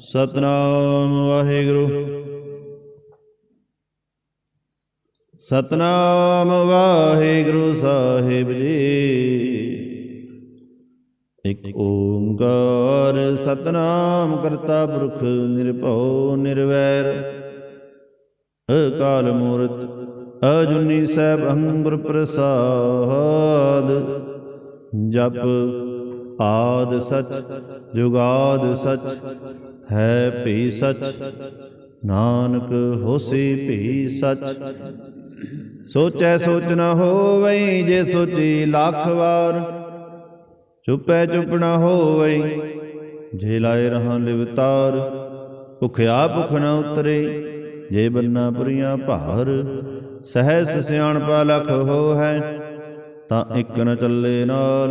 ਸਤਨਾਮ ਵਾਹਿਗੁਰੂ। ਸਤਨਾਮ ਵਾਹਿਗੁਰੂ ਸਾਹਿਬ ਜੀ। ਇਕ ਓੰਕਾਰ ਸਤਨਾਮ ਕਰਤਾ ਪੁਰਖ ਨਿਰਭਉ ਨਿਰਵੈਰ। ਅਕਾਲ ਮੂਰਤ ਅਜੁਨੀ ਸੈਭ ਅੰਗੁਰ ਪ੍ਰਸਾਦ। ਜਪ ਆਦ ਸਚ ਜੁਗਾਦ ਸਚ, ਹੈ ਭੀ ਸਚ, ਨਾਨਕ ਹੋਸੀ ਭੀ ਸਚ। ਸੋਚੈ ਸੋਚ ਨ ਹੋਵਈ, ਜੇ ਸੋਚੀ ਲੱਖ ਵਾਰ। ਚੁੱਪੈ ਚੁੱਪ ਨਾ ਹੋਵਈ, ਜੇ ਲਾਏ ਰਹਾ ਲਿਵਤਾਰ ਭੁਖਿਆ ਭੁਖ ਨਾ ਉਤਰੇ, ਜੇ ਬੰਨਾ ਪੁਰੀਆਂ ਭਾਰ। ਸਹਿਸ ਸਿਆਣਪਾ ਲਖ ਹੋ ਹੈ ਤਾਂ ਇੱਕ ਨ ਚੱਲੇ ਨਾਲ।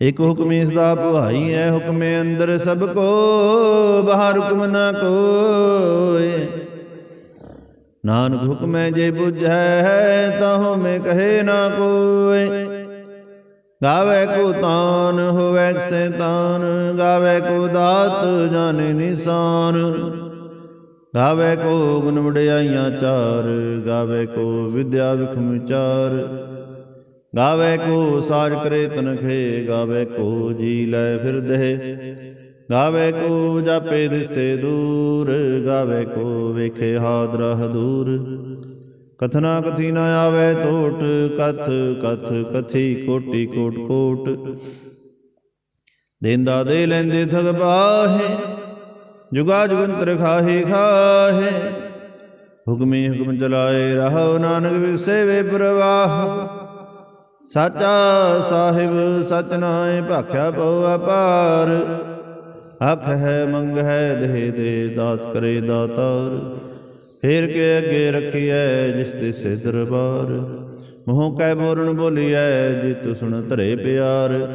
ਇਕ ਹੁਕਮ ਇਸ ਦਾ ਭਵਾਈ ਹੈ ਹੁਕਮੇ ਅੰਦਰ ਸਭ ਕੋ ਬਾਹਰ ਹੁਕਮ ਨਾ ਕੋਏ। ਨਾਨਕ ਹੁਕਮੈ ਜੇ ਬੁਝੈ ਤਾਹੋ ਮੈਂ ਕਹੇ ਨਾ ਕੋਏ। ਗਾਵੇ ਕੋ ਤਾਨ ਹੋਵੇ ਸੈਤਾਨ। ਗਾਵੇ ਕੋ ਦਾਤ ਜਾਣੇ ਨਿਸ਼ਾਨ। ਗਾਵੇ ਕੋ ਗੁਣ ਵਡਿਆਈਆਂ ਚਾਰ। ਗਾਵੇ ਕੋ ਵਿਦਿਆ ਵਿਖਮ ਵਿਚਾਰ ਗਾਵੇ ਕੋ ਸਾਜ ਕਰੇ ਤਨਖੇ, ਗਾਵੇ ਕੋ ਜੀ ਲੈ ਫਿਰਦੇ ਗਾਵੇ ਕੋ ਜਾਪੇ ਦਿਸੇ ਦੂਰ, ਗਾਵੇ ਕੋ ਵੇਖੇ ਹਾਦਰਾ ਦੂਰ। ਕਥਨਾ ਕਥੀ ਨਾ ਆਵੇ ਟੋਟ, ਕਥ ਕਥ ਕਥੀ ਕੋਟੀ ਕੋਟ ਕੋਟ। ਦੇਂਦਾ ਦੇ ਲੈਂਦੇ ਥਗ ਬਾਹੇ, ਜੁਗਾ ਜੁਗੰਤਰ ਖਾਹੇ ਖਾਹੇ। ਹੁਕਮੇ ਹੁਕਮ ਚਲਾਏ ਰਹੋ ਨਾਨਕ ਵਿਗਸੇ ਪ੍ਰਵਾਹ। ਸਾਚਾ ਸਾਹਿਬ ਸਚ ਨਾਏ ਭਾਖਿਆ ਪਉ ਅਪਾਰ। ਅਖ ਹੈ ਮੰਗ ਹੈ ਦੇ ਦੇ ਦਾਤ ਕਰੇ ਦਾਤਾਰ। ਫੇਰ ਕੇ ਅੱਗੇ ਰੱਖੀਐ ਜਿਸ ਦੇ ਸੇ ਦਰਬਾਰ। ਮੋਹ ਕੈ ਬੋਲਣ ਬੋਲੀਐ, ਜਿਤ ਸੁਣ ਧਰੇ ਪਿਆਰ।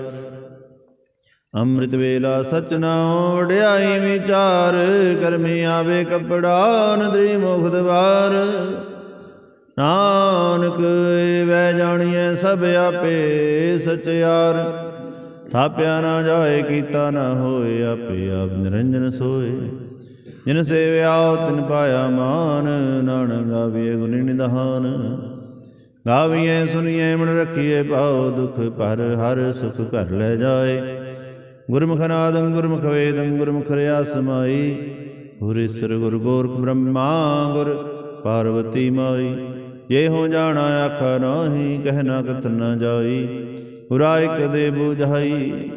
ਅੰਮ੍ਰਿਤ ਵੇਲਾ ਸਚ ਨਾਉ ਵਡਿਆਈ ਵਿਚਾਰ। ਕਰਮੀ ਆਵੇ ਕਪੜਾ ਨਦਰੀ ਮੁਖ ਦਵਾਰ। ਨਾਨਕ, ਵੈ ਜਾਣੀਐ ਸਭ ਆਪੇ ਸਚਿਆਰ ਥਾਪਿਆ ਨਾ ਜਾਏ, ਕੀਤਾ ਨਾ ਹੋਏ, ਆਪੇ ਆਪ ਨਿਰੰਜਨ ਸੋਏ। ਜਿਨ ਸੇਵਿਆ, ਤਿਨ ਪਾਇਆ ਮਾਨ, ਨਾਨਕ ਗਾਵੀਏ ਗੁਣ ਨਿਧਾਨ। ਗਾਵੀਏ ਸੁਣੀਏ ਮਨ ਰੱਖੀਏ ਪਾਉ ਦੁਖ ਪਰ ਹਰ ਸੁਖ ਘਰ ਲੈ ਜਾਏ। ਗੁਰਮੁਖ ਨਾਦੰ, ਗੁਰਮੁਖ ਵੇਦੰ, ਗੁਰਮੁਖ ਰਿਆ ਸਮਾਈ ਗੁਰੇਸ਼ਰ ਗੁਰ ਗੋਰਖ ਬ੍ਰਹਮਾ, ਗੁਰ ਪਾਰਵਤੀ ਮਾਈ। ਜੇ ਹੋ ਜਾਣਾ ਆਖਾ ਨਾਹੀ ਕਹਿ ਨਾ ਕਥ ਨਾ ਜਾਈ। ਪੁਰਾ ਇਕ ਦੇ 부ਝਾਈ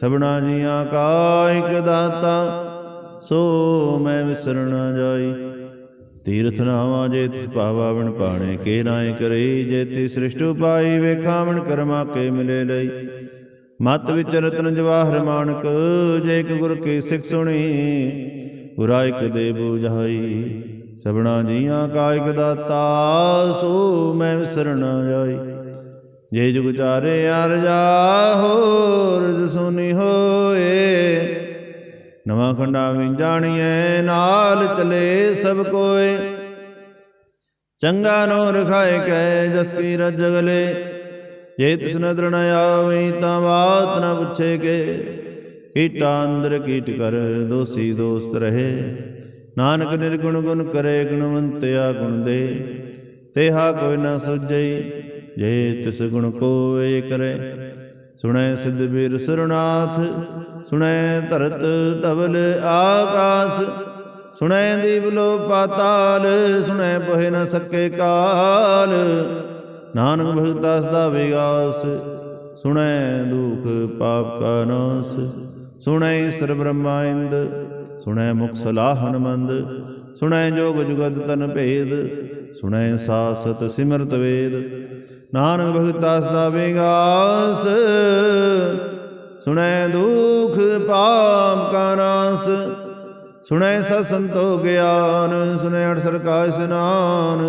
ਸਭਨਾ ਜੀਆਂ ਕਾ ਇਕ ਦਾਤਾ, ਸੋ ਮੈਂ ਵਿਸਰ ਨਾ ਜਾਈ। ਤੀਰਥ ਨਾਵਾ ਜੇ ਤਿਸ ਭਾਵਾਵਣ ਪਾਣੇ ਕੇ ਨਾਏ ਕਰੇ, ਜੇ ਤੀ ਸ੍ਰਿਸ਼ਟ ਪਾਈ ਵੇਖਾਵਣ ਕਰਮਾ ਕੇ ਮਿਲੇ ਲਈ। ਮਤ ਵਿੱਚ ਰਤਨ ਜਵਾਹਰ ਮਾਨਕ, ਜੇ ਇਕ ਗੁਰ ਕੀ ਸਿੱਖ ਸੁਣੀ ਗੁਰਾ ਇਕ ਦੇ 부 ਝਾਈ ਜੀਆਂ ਕਾਇਕ ਦਾਤਾ, ਸੋ ਮੈਂ ਵਿਸਰਨਾ ਜਾਈ। ਜੇ ਜੁਗ ਚਾਰੇ ਅਰਜਾ ਹੋਰ ਸੁਨੀ ਹੋਏ। ਨਵਾਂ ਖੰਡਾ ਵਿੱਚ ਜਾਣੀਐ, ਨਾਲ ਚਲੇ ਸਭ ਕੋਏ। ਚੰਗਾ ਨੋ ਰਖਾਏ ਕੈ, ਜਸ ਕੀ ਰਜਗਲੇ ਜੇ ਤਿਸ ਨਦਰ ਨ ਆਵੇ, ਤਾਂ ਬਾਤ ਨ ਪੁੱਛੇ ਕੇ। ਕੀਟਾ ਅੰਦਰ ਕੀਟ ਕਰ, ਦੋਸੀ ਦੋਸਤ ਰਹੇ। ਨਾਨਕ ਨਿਰਗੁਣ ਗੁਣ ਕਰੇ ਗੁਣਵੰਤਿਆ ਗੁਣ ਦੇ, ਤੇਹਾ ਕੋਈ ਨਾ ਸੁਝਈ, ਜੇ ਤਿਸ ਗੁਣ ਕੋਏ ਕਰੇ। ਸੁਣੈ ਸਿਧ ਬੀਰ ਸਰਨਾਥ ਸੁਣੈ ਧਰਤ ਧਵਲ ਆਕਾਸ, ਸੁਣੈ ਦੀਪ ਲੋ ਪਾਤਾਲ, ਸੁਣੈ ਪੋਹਿ ਨ ਸਕੇ ਕਾਲ। ਨਾਨਕ ਭਗਤਾਸ ਦਾ ਵਿਗਾਸ, ਸੁਣੈ ਦੁਖ ਪਾਪ ਕਾ ਨਾਸ, ਸੁਣੈ ਸਰ ਬ੍ਰਹਮਾ ਇੰਦ ਸੁਣੈ ਮੁਖ ਸਲਾਹਨ ਮੰਦ ਸੁਣੈ ਜੋਗ ਜੁਗਤ ਤਨ ਭੇਦ, ਸੁਣੈ ਸਾਸਤ ਸਿਮਰਤ ਵੇਦ। ਨਾਨਕ ਭਗਤਾ ਸਦਾ ਵਿਗਾਸ, ਸੁਣੈ ਦੁਖ ਪਾਪ ਕਾ ਨਾਸ। ਸੁਣੈ ਸਤ ਸੰਤੋ ਗਿਆਨ, ਸੁਣੈ ਅਠਸਰ ਕਾ ਇਸਨਾਨ।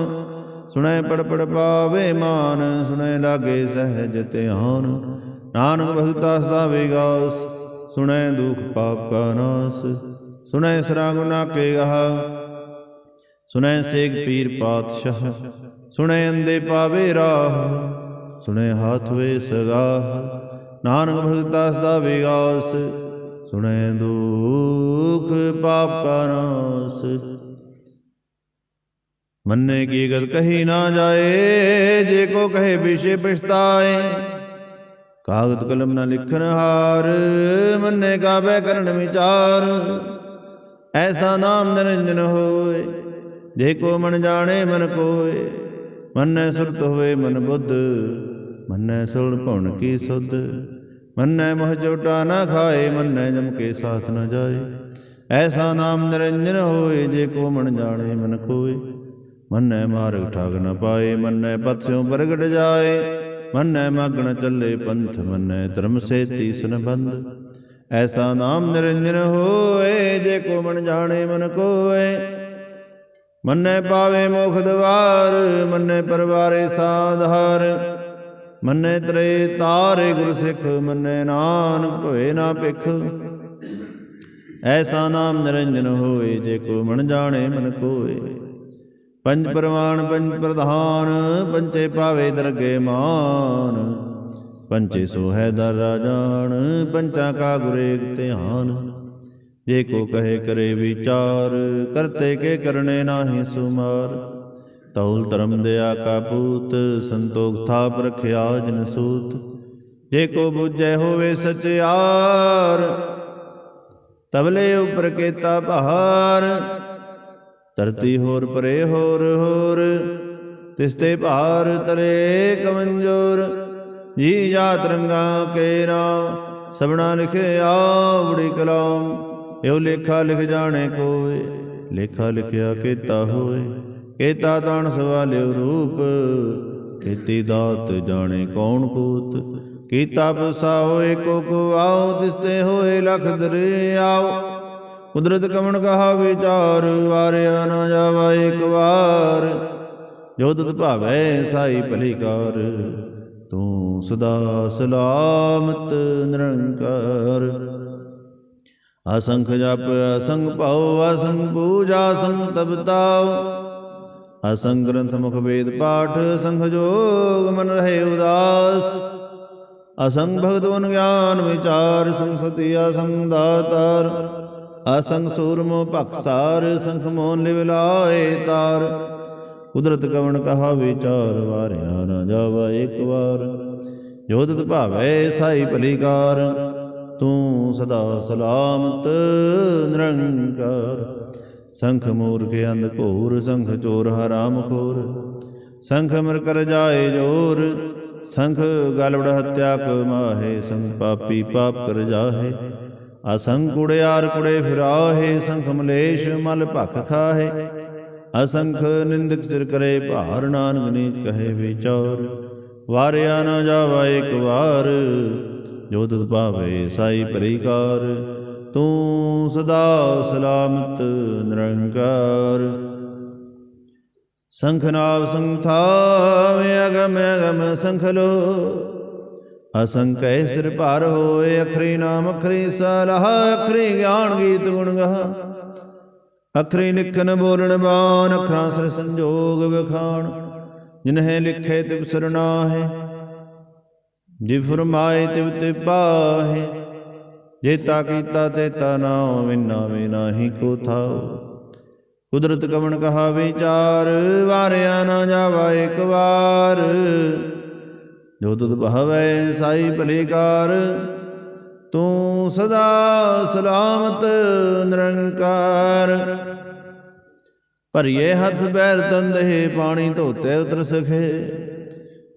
ਸੁਣੈ ਪੜ ਪੜ ਪਾਵੇ ਮਾਨ, ਸੁਣੈ ਲਾਗੇ ਸਹਿਜ ਧਿਆਨ। ਨਾਨਕ ਭਗਤਾ ਸਦਾ ਵਿਗਾਸ, ਸੁਣੈ ਦੁਖ ਪਾਪ ਕਾ ਨਾਸ। ਸੁਣੈ ਸਰਾ ਗੁਨਾ ਕੇ ਗਹਾ ਸੁਣੈ ਸੇਖ ਪੀਰ ਪਾਤਸ਼ਾਹ, ਸੁਣੈ ਅੰਦੇ ਪਾਵੇ ਰਾਹ, ਸੁਣੈ ਹਾਥ ਵੇ ਸਗਾ ਨਾਨਕ ਭਗਤਾ ਸਦਾ ਵਿਗਾਸ, ਸੁਣੈ ਦੁਖ ਪਾਪ ਕਾ ਮੰਨੇ ਕੀ ਗਤ ਕਹੀ ਨਾ ਜਾਏ, ਜੇ ਕੋ ਕਹੇ ਵਿਸ਼ੇ ਪਛਤਾਏ ਕਾਗਦ ਕਲਮ ਨਾ ਲਿਖਨ ਹਾਰ, ਮੰਨੇ ਕਾਬੈ ਕਰਨ ਵਿਚਾਰ। ਐਸਾ ਨਾਮ ਨਿਰੰਜਨ ਹੋਏ। ਜੇ ਕੋ ਮਨ ਜਾਣੇ ਮਨ ਕੋਏ, ਮੰਨੈ ਸੁਰਤ ਹੋਵੇ ਮਨ ਬੁੱਧ, ਮੰਨੈ ਸੁਲ ਭਉਣ ਕੀ ਸੁਧ। ਮੰਨੈ ਮੋਹ ਜੋਟਾ ਨਾ ਖਾਏ, ਮੰਨੈ ਜਮ ਕੇ ਸਾਥ ਨਾ ਜਾਏ। ਐਸਾ ਨਾਮ ਨਿਰੰਜਨ ਹੋਏ, ਜੇ ਕੋ ਮਨ ਜਾਣੇ ਮਨ ਕੋਏ, ਮੰਨੈ ਮਾਰਗ ਠਾਗ ਨਾ ਪਾਏ, ਮੰਨੈ ਪਤਸਿਓ ਪ੍ਰਗਟ ਜਾਏ। ਮੰਨੈ ਮਗਨ ਚੱਲੇ ਪੰਥ, ਮੰਨੈ ਧਰਮ ਸੇ ਤੀਸਨ ਬੰਦ ਐਸਾ ਨਾਮ ਨਿਰੰਜਨ ਹੋਏ, ਜੇ ਕੋ ਮਨ ਜਾਣੇ ਮਨ ਕੋਏ। ਮੰਨੈ ਪਾਵੇ ਮੋਖ ਦਵਾਰ, ਮੰਨੈ ਪਰਵਾਰੇ ਸਾਧਾਰ। ਮੰਨੈ ਤਰੇ ਤਾਰੇ ਗੁਰ ਸਿੱਖ, ਮੰਨੈ ਨਾਨਕ ਭਵੇ ਨਾ ਭਿਖ। ਐਸਾ ਨਾਮ ਨਿਰੰਜਨ ਹੋਏ, ਜੇ ਕੋ ਮਨ ਜਾਣੇ ਮਨ ਕੋਏ। ਪੰਜ ਪ੍ਰਵਾਨ, ਪੰਜ ਪ੍ਰਧਾਨ ਪੰਚੇ ਪਾਵੇ ਦਰਗੇ ਮਾਨ। ਪੰਚੇ ਸੋ ਹੈ ਦਰ ਰਾਜਾਨ, ਪੰਚਾ ਕਾ ਗੁਰੇ ਧਿਆਨ। ਜੇ ਕੋ ਕਹੇ ਕਰੇ ਵਿਚਾਰ, ਕਰਤੇ ਕੇ ਕਰਨੇ ਨਾਹੀ ਸੁਮਾਰ। ਤਉਲ ਧਰਮ ਦਿਆ ਕਾ ਪੂਤ, ਸੰਤੋਖ ਥਾਪ ਰਖਿਆ ਜਿਨ ਸੂਤ। ਜੇ ਕੋ ਬੁਝੈ ਹੋਵੇ ਸਚਿਆਰ ਤਬਲੇ ਉਪਰ ਕੇਤਾ ਬਹਾਰ ਧਰਤੀ ਹੋਰ ਪਰੇ ਹੋਰ ਹੋਰ, ਤਿਸ ਤੇ ਭਾਰ ਤਰੇ ਕਮੰਜੋਰ। ਜੀ ਜਾ ਰੰਗਾ ਕੇ ਨਾਮ ਸਬਣਾ ਲਿਖਿਆ ਬੜੀ ਕਲਾਮ। ਇਹੋ ਲੇਖਾ ਲਿਖ ਜਾਣੇ ਕੋਏ, ਲੇਖਾ ਲਿਖਿਆ ਕੀਤਾ ਹੋਏ। ਕੇਤਾ ਤਾਣ ਸਵਾਲਿਓ ਰੂਪ, ਕੀਤੀ ਦਾਤ ਜਾਣੇ ਕੌਣ ਕੋਤ ਕੀਤਾ ਬਸਾ ਹੋਏ ਕੋ ਕੋ ਆਓ ਤਿਸ ਹੋਏ ਲਖ ਦਰਿਆਓ ਕੁਦਰਤ ਕਮਣ ਕਹਾ ਵਿਚਾਰ, ਵਾਰਿਆ ਨਾ ਜਾਵਾ ਇੱਕ ਵਾਰ। ਜੋ ਤੁਧ ਭਾਵੈ ਸਾਈ ਭਲੀ ਕਾਰ। ਤੂੰ ਸਦਾ ਸਲਾਮਤ, ਨਿਰੰਕਾਰ। ਅਸੰਖ ਜਪ ਅਸੰਗ ਭਉ ਅਸੰਗ ਪੂਜਾ ਅਸੰਗ ਤਪਤਾਉ ਅਸੰਗ ਗ੍ਰੰਥ ਮੁਖ ਵੇਦ ਪਾਠ, ਅਸੰਖ ਜੋਗ ਮਨ ਰਹੇ ਉਦਾਸ। ਅਸੰਗ ਭਗਤਵਨ ਗਿਆਨ ਵਿਚਾਰ ਸੰਗ ਸਤੀ ਅਸੰਗ ਦਾਤਾਰ। ਅਸੰਗ ਸੂਰਮੋ ਭਖਸਾਰ ਸੰਖ ਮੋਨ ਲਿਵ ਲਾਏ ਤਾਰ। ਕੁਦਰਤ ਕਵਣ ਕਹਾ ਵਿਚਾਰ ਵਾਰਿਆ ਨਾ ਜਾਵਾ ਇੱਕ ਵਾਰ। ਜੋ ਤਿਤ ਭਾਵੈ ਸਾਈ ਭਲੀਕਾਰ, ਤੂੰ ਸਦਾ ਸਲਾਮਤ ਨਿਰੰਕਾਰ। ਸੰਖ ਮੂਰਖ ਅੰਧ ਘੋਰ, ਸੰਖ ਚੋਰ ਹਰਾਮ ਖੋਰ ਸੰਖ ਮਰ ਕਰ ਜਾਏ ਜੋਰ, ਸੰਖ ਗਲਵੜ ਹਤਿਆ ਕਮਾਹੇ ਸੰਖ ਪਾਪੀ ਪਾਪ ਕਰ ਜਾਹੇ। ਅਸੰਖ ਕੁੜਿਆਰ ਕੁੜੇ ਫਿਰਾਹੇ, ਸੰਖ ਮਲੇਸ਼ ਮਲ ਭਖ ਖਾਹੇ। ਅਸੰਖ ਨਿੰਦਕ ਸਿਰ ਕਰੇ ਭਾਰ ਨਾਨਕ ਨੀਚ ਕਹੇ ਵਿਚਾਰ। ਵਾਰਿਆ ਨਾ ਜਾਵਾ ਇੱਕ ਵਾਰ, ਜੋ ਤੁਧ ਪਾਵੇ ਸਾਈ ਪਰਿਕਾਰ। ਤੂੰ ਸਦਾ ਸਲਾਮਤ ਨਿਰੰਕਾਰ। ਸੰਖਨਾਵ ਸੰਥਾਵੇ ਅਗਮ ਅਗਮ ਸੰਖਲੋ ਅਸੰਕੈ ਸਿਰ ਭਾਰ ਹੋਏ, ਅਖਰੀ ਨਾਮ ਅਖਰੀ ਸਲਾਹ, ਅਖਰੀ ਗਿਆਨ ਗੀਤ ਗੁਣ ਗਾ ਅਖਰੀ ਲਿਖਨ ਬੋਲਣ ਬਾਣ, ਅਖਰਾਂ ਸਿਰ ਸੰਜੋਗ ਵਿਖਾਣ। ਜਿਨਹਿ ਲਿਖੇ ਤਿਵ ਸਰਨਾਹੇ ਜਿ ਫਰਮਾਏ ਤਿਵ ਤੇ ਪਾਹੇ। ਜੇਤਾ ਕੀਤਾ ਤੇ ਤਾ ਨਾਉ ਵਿਨਾ ਵੇ ਨਾਹੀ ਕੋ ਥਾਉ। ਕੁਦਰਤ ਕਵਣ ਕਹਾ ਵਿਚਾਰ ਵਾਰਿਆ ਨਾ ਜਾਵਾ ਇੱਕ ਵਾਰ। ਜੋ ਤੁਧ ਭਾਵੈ ਸਾਈ ਭਲੇਕਾਰ ਤੂੰ ਸਦਾ ਸਲਾਮਤ ਨਿਰੰਕਾਰ। ਭਰੀਏ ਹੱਥ ਪੈਰ ਤੰਦੇ ਪਾਣੀ ਧੋਤੇ ਉਤਰ ਸਖੇ।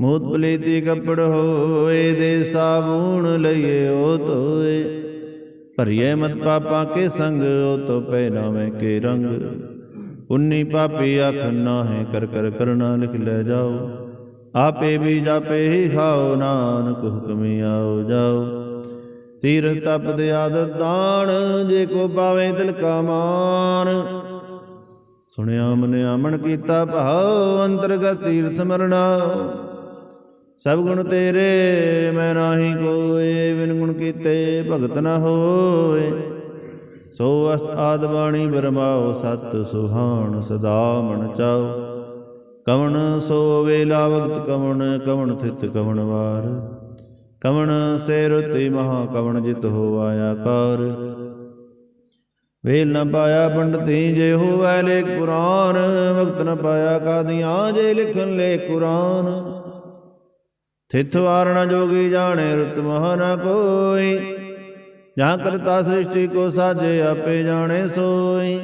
ਮੂਤ ਪਲੀਤੀ ਕੱਪੜ ਹੋਏ, ਦੇ ਸਾਬੂਣ ਲਈਏ ਉਹ ਧੋਏ। ਭਰੀਏ ਮਤ ਪਾਪਾ ਕੇ ਸੰਗ ਉਹ ਤੋ ਪਹਿਨਾਵੇਂ ਕੇ ਰੰਗ। ਉਨੀ ਪਾਪੀ ਆਖ ਨਾ ਹੈ ਕਰ ਕਰ ਕਰਨਾ ਲਿਖ ਲੈ ਜਾਓ। ਆਪੇ ਵੀ ਜਾਪੇ ਹੀ ਖਾਓ, ਨਾਨਕ ਹੁਕਮੀ ਆਓ ਜਾਓ। ਤੀਰਥ ਤਪਦ ਆਦਤ ਦਾਨ, ਜੇ ਕੋ ਪਾਵੇ ਤਿਲ ਕਾ ਮਾਨ। ਸੁਣਿਆ ਮਨਿਆ ਮਨ ਕੀਤਾ ਭਾਉ ਅੰਤਰਗਤ ਤੀਰਥ ਮਰਣਾ ਸਭ ਗੁਣ ਤੇਰੇ, ਮੈਂ ਨਾਹੀ ਕੋਏ, ਬਿਨ ਗੁਣ ਕੀਤੇ ਭਗਤ ਨਾ ਹੋਏ। ਸੋ ਅਸਤ ਆਦ ਬਾਣੀ ਬਰਮਾਓ, ਸਤ ਸੁਹਾਣ ਸਦਾ ਮਨ ਚਾਓ। ਕਵਣ ਸੋ ਵੇਲਾ ਵਕਤ ਕਵਣ ਕਵਣ ਥਿਤ ਕਵਣ ਵਾਰ। ਕਵਣ ਸੇ ਰੁਤੀ ਮਹਾ ਕਵਣ ਜਿਤ ਹੋ ਆਇਆ ਕਾਰ ਵੇਲ ਨ ਪਾਇਆ ਪੰਡਤੀ ਜੇ ਹੋਵੈ ਲੇ ਕੁਰਾਨ, ਵਕਤ ਨ ਪਾਇਆ ਕਾਦੀਆਂ ਜੇ ਲਿਖਣ ਲੈ ਕੁਰਾਨ। ਥਿਤ ਵਾਰਣ ਜੋਗੀ ਜਾਣੇ ਰੁਤ ਮਹ ਨ ਕੋਈ, ਜਾਂ ਕਰਤਾ ਸ੍ਰਿਸ਼ਟੀ ਕੋ ਸਾਜੇ ਆਪੇ ਜਾਣੇ ਸੋਈ।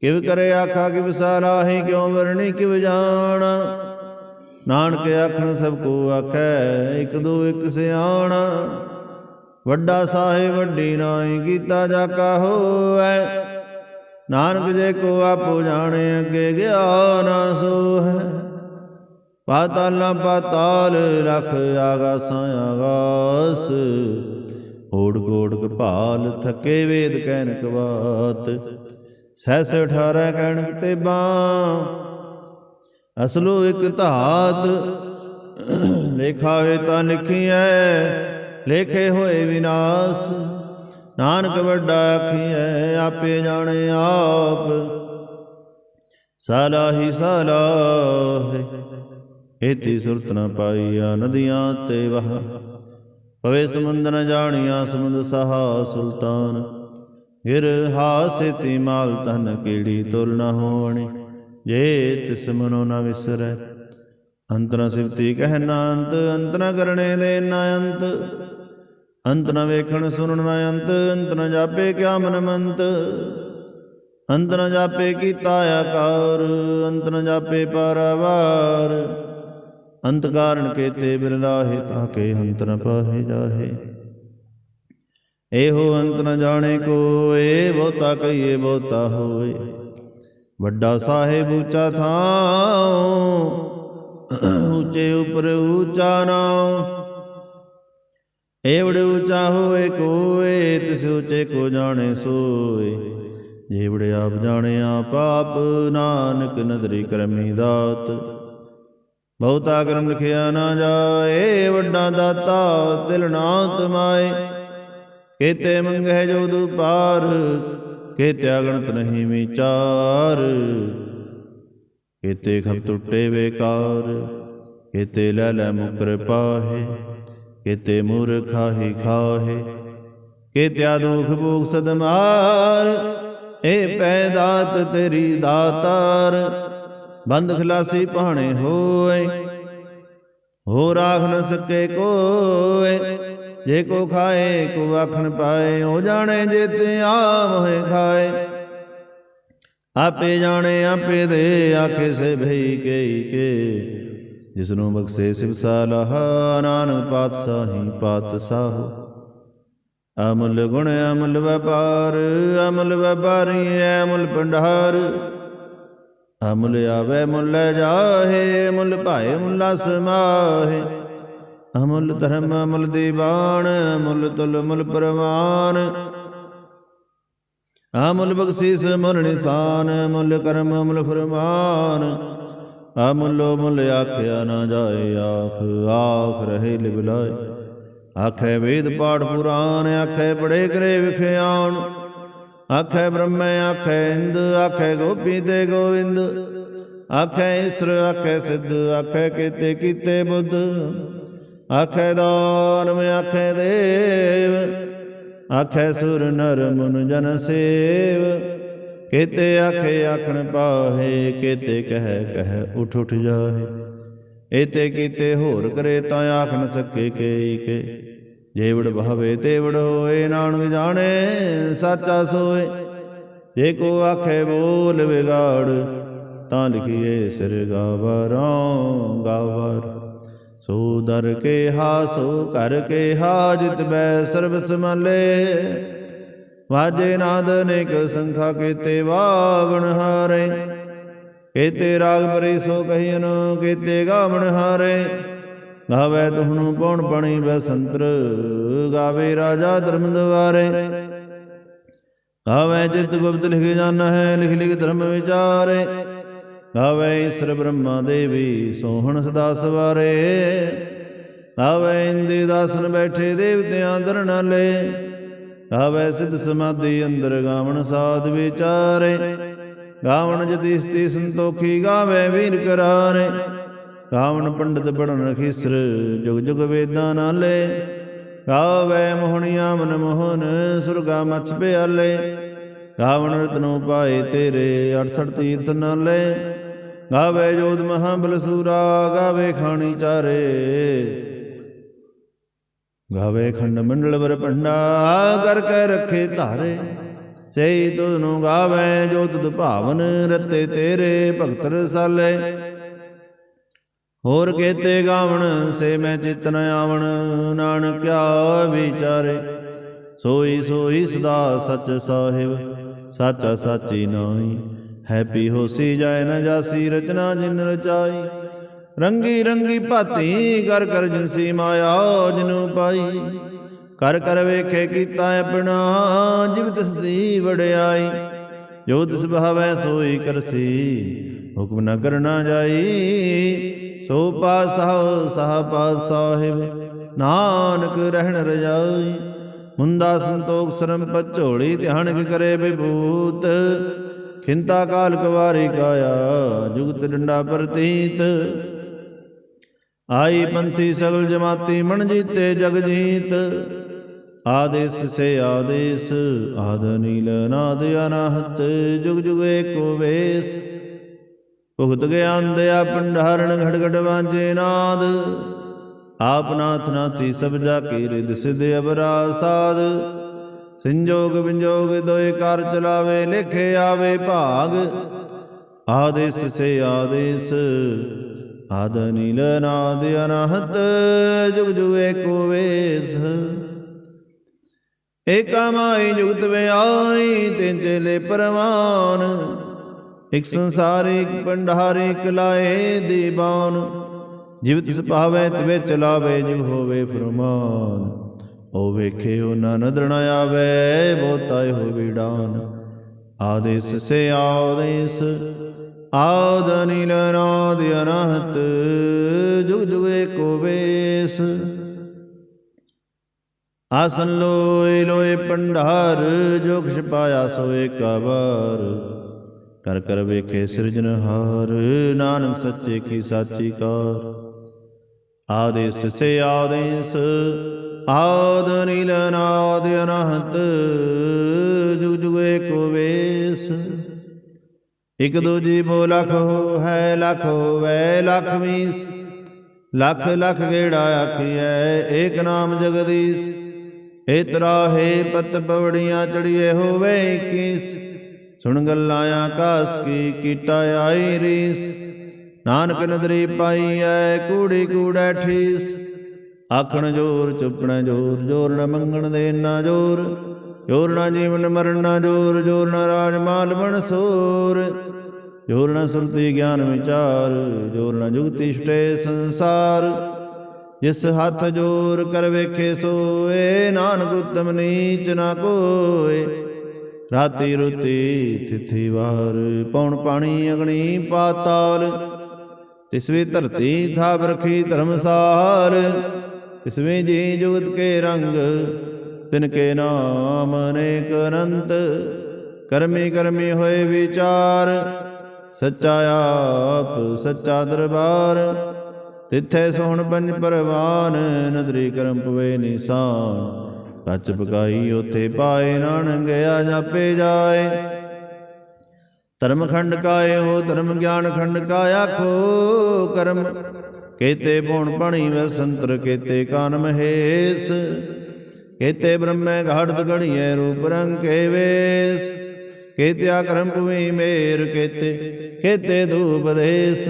ਕਿਵ ਕਰੇ ਆਖਾ ਕਿਵ ਸਾਰਾਹੀ ਕਿਉ ਵਰਣੀ ਕਿਵ ਜਾਣ। ਨਾਨਕ ਆਖਣ ਸਭ ਕੋ ਆਖੈ, ਇਕ ਦੋ ਇਕ ਸਿਆਣਾ। ਵੱਡਾ ਸਾਹਿਬ, ਵੱਡੀ ਨਾਈ, ਕੀਤਾ ਜਾਕਾ ਹੋਐ। ਨਾਨਕ ਜੇ ਕੋ ਆਪੋ ਜਾਣੇ, ਅੱਗੇ ਗਿਆਨ ਸੋ ਹੈ ਪਾਤਾਲਾਂ ਪਾਤਾਲ ਰਖ ਆਗਾਸਾਂ ਆਗਾਸ। ਓੜ ਕੋੜ ਕਪਾਲ ਥਕੇ ਵੇਦ ਕਹਿਨਕ ਬਾਤ। ਸਹਿਸ 18 ਕਹਿਣਕ ਤੇ ਬਾਂ ਅਸਲੋ ਇਕ ਧਾਤ। ਲੇਖਾਵੇ ਤਾਂ ਲਿਖੀਐ ਲੇਖੇ ਹੋਏ ਵਿਨਾਸ਼। ਨਾਨਕ ਵੱਡਾ ਆਖੀਐ, ਆਪੇ ਜਾਣੇ ਆਪ। ਸਾਲਾਹੀ ਸਾਲਾਹੇ ਏਤੀ ਸੁਰਤ ਨ ਪਾਈਆ ਨਦੀਆਂ ਤੇ ਵਹ। ਪਵੇ ਸਮੁੰਦ ਨ ਜਾਣੀਆਂ ਸਮੁੰਦ ਸਹਾ ਸੁਲਤਾਨ। ਗਿਰ ਹਾਸਿਤੀ ਮਾਲ ਤਨ ਕਿਹੜੀ ਤੁਲ ਨ ਹੋਣੀ। ਜੇ ਤਿਸ ਮਨੋ ਨ ਵਿਸਰੈ। ਅੰਤ ਨ ਸਿਵਤੀ ਕਹਿ ਨਾ ਅੰਤ ਅੰਤ ਨ ਕਰਨੇ ਦੇ ਨ ਅੰਤ। ਅੰਤ ਨ ਵੇਖਣ ਸੁਣਨ ਨ ਅੰਤ ਅੰਤ ਨ ਜਾਪੇ ਕਿਆ ਮਨ ਮੰਤ। ਅੰਤ ਨ ਜਾਪੇ ਕੀਤਾ ਆਕਾਰ, ਅੰਤ ਨ ਜਾਪੇ ਪਰਵਾਰ। ਅੰਤ ਕਾਰਨ ਕੇਤੇ ਬਿਰਲਾਹੇ ਤਾਕੇ ਅੰਤ ਨ ਪਾਹੇ ਜਾਹੇ। ਇਹੋ ਅੰਤ ਨ ਜਾਣੇ ਕੋਏ, ਬਹੁਤਾ ਕਹੀਏ ਬਹੁਤਾ ਹੋਏ ਵੱਡਾ ਸਾਹਿਬ ਉੱਚਾ ਥਾਂ ਉੱਚੇ ਉਪਰ ਉੱਚਾ ਨਾਮ ਏਵੜ ਉੱਚਾ ਹੋਏ ਕੋਏ ਤਿਸ ਉੱਚੇ ਕੋ ਜਾਣੇ ਸੋਏ। ਜੇਵੜ ਆਪ ਜਾਣਿਆ ਪਾਪ ਨਾਨਕ ਨਦਰੀ ਕਰਮੀ ਦਾਤ। ਬਹੁਤਾ ਕਰਮ ਲਿਖਿਆ ਨਾ ਜਾਏ ਵੱਡਾ ਦਾਤਾ ਦਿਲ ਨਾ ਤਮਾਏ ਕੇਤੇ ਮੰਗਹਿ ਜੋ ਦੁਪਾਰ ਕੇਤੇ ਅਗਣਤ ਨਹੀਂ ਵਿਚਾਰ। ਕੇਤੇ ਖਪ ਟੁੱਟੇ ਵੇਕਾਰ ਕੇਤੇ ਲੈ ਲੈ ਮੁਕਰ ਪਾਹੇ, ਕੇਤੇ ਮੂਰਖਾਹੀ ਖਾਹੇ, ਕੇਤਿਆ ਦੁਖ ਭੋਗ ਸਦਮਾਰ ਏ ਪੈਦਾਤ ਤੇਰੀ ਦਾਤਾਰ। ਬੰਦ ਖਲਾਸੀ ਪਾਣੇ ਹੋਏ ਹੋ ਰਾਖ ਨ ਸਕੇ ਕੋਏ ਜੇ ਕੋ ਖਾਏ, ਕੋ ਆਖਣ ਪਾਏ ਹੋ ਜਾਣੇ ਜਿਤ ਆਮ ਖਾਏ। ਆਪੇ ਜਾਣੇ, ਆਪੇ ਦੇ ਆਖੇ ਸੇ ਭਈ ਕੇ ਕੇ। ਜਿਸ ਨੂੰ ਬਖਸ਼ੇ ਸਿਵ ਸਾਲਹ, ਨਾਨਕ ਪਾਤਸ਼ਾਹੀ ਪਾਤਸ਼ਾਹ। ਅਮੁੱਲ ਗੁਣ, ਅਮਲ ਵਪਾਰ, ਅਮਲ ਵਪਾਰੀ, ਅਮੁੱਲ ਭੰਡਾਰ। ਅਮੁੱਲ ਆਵੇ, ਮੁੱਲ ਜਾਹੇ, ਮੁੱਲ ਭਾਏ, ਮੁੱਲਾ ਸਮਾਹੇ। ਅਮੁੱਲ ਧਰਮ, ਅਮੁੱਲ ਦੀਵਾਨ, ਅਮੁੱਲ ਤੁਲ ਮੁੱਲ ਪ੍ਰਵਾਨ। ਅਮੁੱਲ ਬਖਸ਼ੀਸ ਮੁੱਲ ਨਿਸ਼ਾਨ, ਅਮੁੱਲ ਕਰਮ ਮੁੱਲ ਫਰਮਾਨ। ਅਮੁੱਲੋ ਮੁੱਲ ਆਖਿਆ ਨਾ ਜਾਏ, ਆਖ ਆਖ ਰਹੇ ਲਿਵਲਾਏ ਆਖੇ ਵੇਦ ਪਾਠ ਪੁਰਾਨ ਆਖੇ ਬੜੇ ਕਰੇ ਵਿਖਿਆਣ। ਆਖੇ ਬ੍ਰਹਮੇ, ਆਖੇ ਇੰਦ, ਆਖੇ ਗੋਪੀ ਤੇ ਗੋਵਿੰਦ। ਆਖੇ ਈਸ਼ਰ, ਆਖੇ ਸਿੱਧ, ਆਖੇ ਕੀਤੇ ਕੀਤੇ ਬੁੱਧ। ਆਖੈ ਦਾਨਮ ਆਖੈ ਦੇਵ, ਆਖੈ ਸੁਰ ਨਰ ਮਨ ਜਨ ਸੇਵ। ਕੇਤੇ ਆਖੇ ਆਖਣ ਪਾਹੇ, ਕੀਤੇ ਕਹਿ ਕਹਿ ਉਠ ਉਠ ਜਾਹੇ। ਏਤੇ ਕੀਤੇ ਹੋਰ ਕਰੇ ਤਾਂ ਆਖ ਨ ਸਕੇ ਕੇ ਕੇ। ਜੇਵੜ ਭਾਵੇ ਤੇਵੜ ਹੋਏ, ਨਾਨਕ ਜਾਣੇ ਸਾਚਾ ਸੋਏ। ਜੇ ਕੋ ਆਖੇ ਬੋਲ ਵਿਗਾੜ, ਤਾਂ ਲਿਖੀਏ ਸਿਰ ਗਾਵਰਾਂ ਗਾਵਰ ਸੋ ਦਰ ਕੇ ਹਾ ਸੋ ਕਰ ਕੇ ਹਾ ਜਿਤ ਬੈ ਸਰਬ ਸਮਾਲੇ ਵਾਜੇ ਨਾਦ ਅਨੇਕ ਸੰਖਾ ਕੀਤੇ ਵਾਵਣ ਹਾਰੇ। ਕੀਤੇ ਰਾਗ ਪਰੀ ਸੋ ਕਹੀਨ ਕੀਤੇ ਗਾਵਣ ਹਾਰੇ। ਗਾਵੇ ਤੁਹਨੂੰ ਪਉਣ ਪਣੀ ਬਸੰਤਰ ਗਾਵੇ ਰਾਜਾ ਧਰਮ ਦਵਾਰੇ ਗਾਵੇ ਚਿਤ ਗੁਪਤ ਲਿਖ ਜਾਣਾ ਹੈ, ਲਿਖ ਲਿਖ ਧਰਮ ਵਿਚਾਰੇ। ਗਾਵੇ ਈਸ਼ਰ ਬ੍ਰਹਮਾ ਦੇਵੀ, ਸੋਹਣ ਸਦਾ ਸਵਾਰੇ। ਗਾਵੇ ਇੰਦੀ ਦਾਸਨ ਬੈਠੇ ਦੇਵਤਿਆਂ ਦਰਨਾਲੇ ਗਾਵੇ ਸਿੱਧ ਸਮਾਧੀ ਅੰਦਰ ਗਾਵਣ ਸਾਧ ਵਿਚਾਰੇ। ਗਾਵਣ ਜਤੀ ਸਤੀ ਸੰਤੋਖੀ ਗਾਵੇ ਵੀਰ ਕਰਾਰੇ। ਗਾਵਣ ਪੰਡਤ ਪੜਨ ਰਖੀਸਰ ਜੁਗ ਜੁਗ ਵੇਦਾਂ ਨਾਲੇ। ਗਾਵੇ ਮੋਹਣੀਆਂ ਮਨ ਮੋਹਨ, ਸੁਰਗਾ ਮਛ ਪਿਆਲੇ। ਗਾਵਣ ਰਤਨੋ ਪਾਏ ਤੇਰੇ 68 ਤੀਰਥ ਨਾਲੇ। ਗਾਵੇ ਜੋਧ ਮਹਾਬਲ ਬਲਸੂਰਾ ਗਾਵੇ ਖਾਣੀ ਚਾਰੇ। ਗਾਵੇ ਖੰਡ ਮੰਡਲ ਵਰ ਪੰਡਾ ਕਰ ਕੇ ਰੱਖੇ ਧਾਰੇ। ਸਈ ਤੁਧ ਨੂੰ ਗਾਵੇ ਜੋ ਤੁਧ ਭਾਵਨ, ਰਤੇ ਤੇਰੇ ਭਗਤ ਰਸਾਲੇ। ਹੋਰ ਕੇਤੇ ਗਾਵਣ, ਸੇ ਮੈਂ ਚਿਤਨ ਆਵਣ ਨਾਨਕਿਆ ਵਿਚਾਰੇ। ਸੋਈ ਸੋਈ ਸਦਾ ਸੱਚ ਸਾਹਿਬ, ਸੱਚ ਸੱਚੀ ਨਾਹੀ। ਹੈਪੀ ਹੋਸੀ ਜਾਇ ਨ ਜਾਸੀ, ਰਚਨਾ ਜਿਨ ਰਚਾਈ। ਰੰਗੀ ਰੰਗੀ ਭਾਤੀ ਕਰ ਕਰ ਜਿਨਸੀ ਮਾਇਆ ਜਿਨੂ ਪਾਈ। ਕਰ ਕਰ ਵੇਖੇ ਕੀਤਾ ਆਪਣਾ, ਜਿਵ ਤਿਸ ਦੀ ਵਡਿਆਈ। ਜੋ ਤਿਸ ਭਾਵੈ ਸੋਈ ਕਰਸੀ, ਹੁਕਮ ਨ ਕਰਨਾ ਜਾਈ। ਸੋ ਪਾਸਹੁ ਸਹ ਪਾਸ ਸਾਹਿਬ ਨਾਨਕ ਰਹਿਣ ਰਜਾਈ। ਮੁੰਦਾ ਸੰਤੋਖ ਸਰਮ ਪਚੋਲੀ ਧਿਆਨ ਕਰੇ ਵਿਭੂਤ। ਖਿੰਤਾ ਕਾਲ ਕਵਾਰੀ ਕਾਇਆ, ਜੁਗਤ ਡੰਡਾ ਪ੍ਰਤੀਤ। ਆਈ ਪੰਥੀ ਸਗਲ ਜਮਾਤੀ ਮਨ ਜੀਤੇ ਜਗ ਜੀਤ। ਆਦੇਸ ਸੇ ਆਦੇਸ, ਆਦ ਨੀਲ ਨਾਦ ਅਨਾਹਤ, ਜੁਗ ਜੁਗ ਏਕੋ ਵੇਸ। ਭੁਗਤ ਗਿਆਨ ਦਿਆ ਪੰਡਾਰਣ ਘੜ ਘੜ ਵਾਂਜੇ ਨਾਦ। ਆਪ ਨਾਥ ਨਾਥੀ ਸਭ ਜਾ ਕੇ ਰਿਦ ਸਿਧ ਅਬਰਾ ਸਾਧ ਸੰਜੋਗ ਵਿੰਜੋਗ ਦੋਏ ਕਰ ਚਲਾਵੇ, ਲਿਖੇ ਆਵੇ ਭਾਗ। ਆਦੇਸ ਸੇ ਆਦੇਸ, ਆਦ ਨੀਲ ਨਾਦ ਅਨਹਤ, ਜੁਗ ਜੁਗ ਏਕੋ ਵੇਸ। ਏਕਾ ਮਾਈ ਜੁਗਤ ਵਿਆਈ, ਤਿੰਨ ਚੇਲੇ ਪਰਵਾਨ। ਇਕ ਸੰਸਾਰ, ਇਕ ਪੰਡਾਰ ਇਕ ਲਾਏ ਦੀਵਾਨ। ਜਿਵ ਤਿਸ ਭਾਵੈ, ਤਿਵੇ ਚਲਾਵੇ, ਜਿਵ ਹੋਵੇ ਫਰਮਾਨ। ਉਹ ਵੇਖੇ ਉਹ ਨਾ ਨਦਰਣ ਆਵੇ ਬੋਤਾਏ ਹੋ ਵਿਡਾਨ। ਆਦੇਸ ਸੇ ਆਦੇਸ, ਆਦ ਨੀਲ ਨਾਦ ਅਨਹਤ, ਜੁਗ ਜੁਗ ਏਕੋ ਵੇਸ। ਆਸਨ ਲੋਏ ਲੋਏ ਪੰਡਾਰ, ਜੋ ਖਿ ਪਾਇਆ ਸੋ ਏਕਾ ਕਰ ਕਰ ਵੇਖੇ ਸਿਰਜਨਹਾਰ ਨਾਨਕ ਸੱਚੇ ਕੀ ਸਾਚੀ ਕਾਰ। ਆਦੇਸ ਸੇ ਆਦੇਸ ਆਦ ਨੀਲ ਨਾਦ ਅਨਹਤ ਜੁਗ ਜੁਗ ਵੇਸ। ਇਕ ਦੂਜੀ ਬੋ ਲਖ ਹੈ ਲਖ ਹੋਵੈ, ਲਖ ਵੀਸ ਲਖ ਲਖ ਗੇੜਾ ਆਖੀਐ, ਏਕ ਨਾਮ ਜਗਦੀਸ਼। ਇਤਰਾ ਹੈ ਪਤ ਪਵੜੀਆਂ ਚੜੀਏ ਹੋਵੇ 21 ਸੁਣ ਗੱਲਾਂ ਆਕਾਸ ਕੀ ਕੀਟਾ ਆਈ ਰੀਸ। ਨਾਨਕ ਨਦਰੀ ਪਾਈ ਐ ਕੂੜੀ ਕੂੜੈ ਠੀਸ। ਆਖਣ ਜੋਰ, ਚੁੱਪਣਾ ਜੋਰ ਜੋਰ ਨਾ ਮੰਗਣ ਦੇ ਨਾ ਜੋਰ। ਜੋਰ ਨਾ ਜੀਵਨ ਮਰਨ ਨਾ ਜੋਰ ਜੋਰ ਨਾ ਰਾਜ ਮਾਲ ਬਣ ਸੋਰ। ਜੋਰ ਨਾ ਸੁਰਤੀ ਗਿਆਨ ਵਿਚਾਰ, ਜੋਰ ਨਾ ਜੁਗਤੀ ਛਟੇ ਸੰਸਾਰ। ਜਿਸ ਹੱਥ ਜੋਰ ਕਰ ਵੇਖੇ ਸੋਏ, ਨਾਨਕ ਉਤਮ ਨੀਚ ਨਾ ਕੋਏ। ਰਾਤੀ ਰੁਤੀ ਤਿਥੀ ਵਾਰ ਪੌਣ ਪਾਣੀ ਅਗਣੀ ਪਾਤਾਲ। ਤਿਸਵੇਂ ਧਰਤੀ ਥਾਪ ਰਖੀ ਧਰਮਸਾਰ। ਤਿਸਵੇਂ ਜੀ ਜੁਗਤ ਕੇ ਰੰਗ, ਤਿਨ ਕੇ ਨਾਮ ਅਨੇਕ ਅਨੰਤ। ਕਰਮੀ ਕਰਮੀ ਹੋਏ ਵਿਚਾਰ, ਸੱਚਾ ਆਪ, ਸੱਚਾ ਦਰਬਾਰ। ਤਿੱਥੇ ਸੋਹਣ ਪੰਜ ਪਰਵਾਨ, ਨਦਰੀ ਕਰਮ ਪਵੇ ਨਿਸ਼ਾਨ। ਕੱਚ ਪਕਾਈ ਉਥੇ ਪਾਏ, ਨਾਨਕ ਗਿਆ ਜਾਪੇ ਜਾਏ। ਧਰਮ ਖੰਡ ਕਾਏ ਹੋ, ਧਰਮ ਗਿਆਨ ਖੰਡ ਕਾ ਆਖੋ ਕਰਮ। ਕੇਤੇ ਪਉਣ ਪਣੀ ਵੈ ਸੰਤਰ, ਕੇਤੇ ਕਾਨ ਮਹੇਸ਼, ਕੇਤੇ ਬ੍ਰਹਮੈ ਘਾੜਤ ਗਣੀਐ ਰੂਪ ਰੰਗ ਕੇ ਵੇਸ ਕੇਤਿਆ ਭੂਮੀ ਮੇਰ, ਕੇਤੇ ਕੇਤੇ ਧੂਪ ਦੇਸ,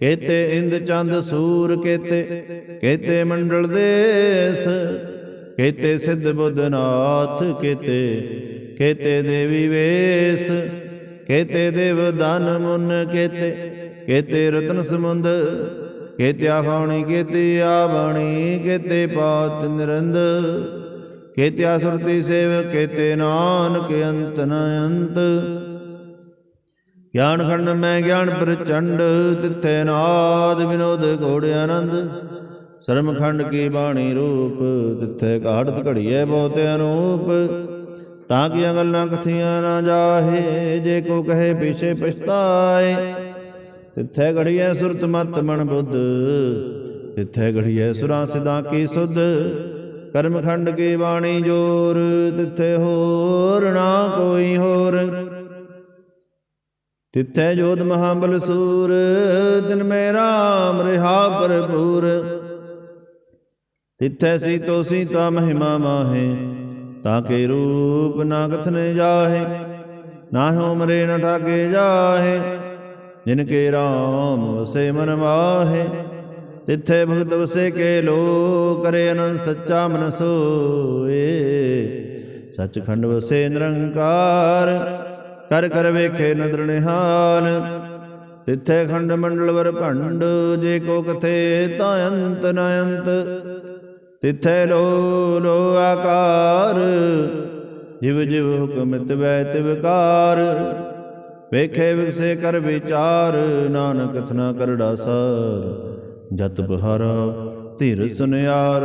ਕੇਤੇ ਇੰਦ ਚੰਦ ਸੂਰ, ਕੇਤੇ ਕੇਤੇ ਮੰਡਲ ਦੇਸ, ਕੇਤੇ ਸਿੱਧ ਬੁੱਧਨਾਥ ਕੇਤੇ ਕੇਤੇ ਦੇਵੀ ਵੇਸ, ਕੇਤੇ ਦੇਵ ਦਾਨ ਮੁਨ, ਕੇਤੇ ਕੇਤੇ ਰਤਨ ਸਮੁੰਦ ਕੇਤਿਆ ਖਾਣੀ ਕੇਤੀ ਆਵਣੀ ਕੇਤੇ ਪਾਤ ਨਿਰੰਦ। ਕੇਤਿਆ ਸੁਰਤੀ ਸੇਵ ਕੇਤੇ ਨਾਨਕ, ਅੰਤ ਨ ਅੰਤ। ਗਿਆਨ ਖੰਡ ਮੈਂ ਗਿਆਨ ਪ੍ਰਚੰਡ, ਤਿੱਥੇ ਨਾਦ ਵਿਨੋਦ ਘੋੜ ਆਨੰਦ। ਸਰਮ ਖੰਡ ਕੀ ਬਾਣੀ ਰੂਪ, ਤਿੱਥੇ ਘਾੜਤ ਘੜੀਐ ਬਹੁਤ ਅਨੂਪ। ਤਾਂ ਕੀਆਂ ਗੱਲਾਂ ਕਥੀਆਂ ਨਾ ਜਾਹੇ, ਜੇ ਕੋ ਕਹੇ ਪਿਛੇ ਪਛਤਾਏ। ਤਿੱਥੇ ਘੜੀਐ ਸੁਰਤ ਮਤ ਮਨ ਬੁੱਧ? ਤਿੱਥੇ ਘੜੀਐ ਸੁਰਾਂ ਸਿਦਾ ਕੀ ਸੁਧ? ਕਰਮ ਖੰਡ ਕੀ ਬਾਣੀ ਜੋਰ? ਤਿੱਥੇ ਹੋਰ ਨਾ ਕੋਈ ਹੋਰ। ਤਿੱਥੈ ਜੋਤ ਮਹਾਬਲ ਸੂਰ? ਤਿਨ ਮੈ ਰਾਮ ਰਿਹਾ ਭਰਪੂਰ। ਤਿੱਥੈ ਸੀਤੋ ਸੀਤਾ ਮਹਿਮਾ ਮਾਹੇ, ਤਾਂ ਕੇ ਰੂਪ ਨਾ ਕਥਨੇ ਜਾਹੇ, ਨਾ ਨਾਹੋ ਮਰੇ ਨ ਠਾਗੇ ਜਾਹੇ। ਜਿਨ ਕੇ ਰਾਮ ਵਸੇ ਮਨ ਮਾਹੇ ਤਿੱਥੈ ਭਗਤ ਵਸੇ ਕੇ ਲੋ ਕਰੇ ਅਨੰਦ ਸੱਚਾ ਮਨ ਸੋਏ। ਸਚਖੰਡ ਵਸੇ ਨਿਰੰਕਾਰ, ਕਰ ਕਰ ਵੇਖੇ ਨਦਰ ਨਿਹਾਲ। ਤਿੱਥੇ ਖੰਡ ਮੰਡਲ ਵਰ ਭੰਡ, ਜੇ ਕੋ ਕਥੇ ਤਾਂ ਅੰਤ ਨ ਅੰਤ। ਤਿੱਥੇ ਲੋ ਲੋ ਆਕਾਰ, ਜਿਵ ਜਿਵ ਹੁਕਮ ਤਿਵੈ ਤਿਵਕਾਰ ਵੇਖੇ ਵਿਗਸੇ ਕਰ ਵਿਚਾਰ, ਨਾਨਕ ਕਥਨਾ ਕਰੜਾ ਸਾਰ ਜਤ ਬਹਾਰਾ, ਧੀਰ ਸੁਨਿਆਰ,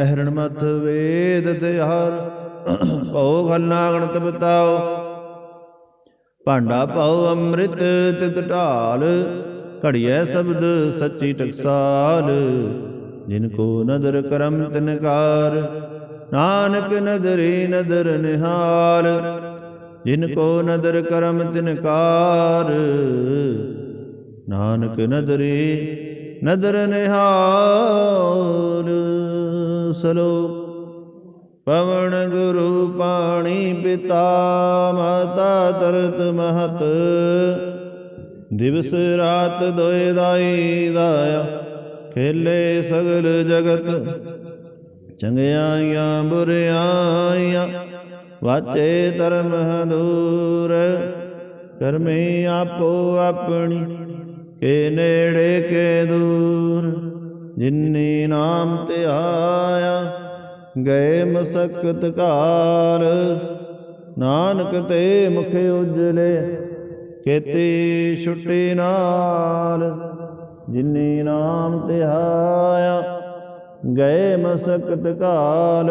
ਅਹਰਣ ਮਥ ਵੇਦ ਤਿਹਾਰ। ਭਉ ਖਲਨਾ ਗਣਤ ਬਤਾਓ। ਭਾਂਡਾ ਪਾਉ ਅੰਮ੍ਰਿਤ ਤਿਤ ਢਾਲ। ਘੜੀਐ ਸ਼ਬਦ ਸੱਚੀ ਟਕਸਾਲ। ਜਿਨ ਕੋ ਨਦਰ ਕਰਮ ਤਿਨਕਾਰ, ਨਾਨਕ ਨਦਰੀ ਨਦਰ ਨਿਹਾਲ। ਜਿਨ ਕੋ ਨਦਰ ਕਰਮ ਤਿਨਕਾਰ ਨਾਨਕ ਨਦਰੀ ਨਦਰ ਨਿਹਾਰ ਸਲੋਕ ਪਵਨ ਗੁਰੂ ਪਾਣੀ ਪਿਤਾ, ਮਾਤਾ ਤਰਤ ਮਹਤ। ਦਿਵਸ ਰਾਤ ਦੋਇ ਦਾਈ ਦਾਇਆ, ਖੇਲੇ ਸਗਲ ਜਗਤ। ਚੰਗਿਆਈਆਂ, ਬੁਰਿਆਈਆਂ ਵਾਚੇ ਧਰਮ ਹਦੂਰ, ਕਰਮੇ ਆਪੋ ਆਪਣੀ, ਕੇ ਨੇੜੇ ਕੇ ਦੂਰ। ਜਿਨਨੀ ਨਾਮ ਤੇ ਆਇਆ, ਗਏ ਮਸਕਤ ਕਾਲ ਨਾਨਕ ਤੇ ਮੁਖ ਉਜਲੇ, ਕੇਤੀ ਛੁੱਟੀ ਨਾਲ। ਜਿਨੀ ਨਾਮ ਤੇ ਆਇਆ, ਗਏ ਮਸਕਤ ਕਾਲ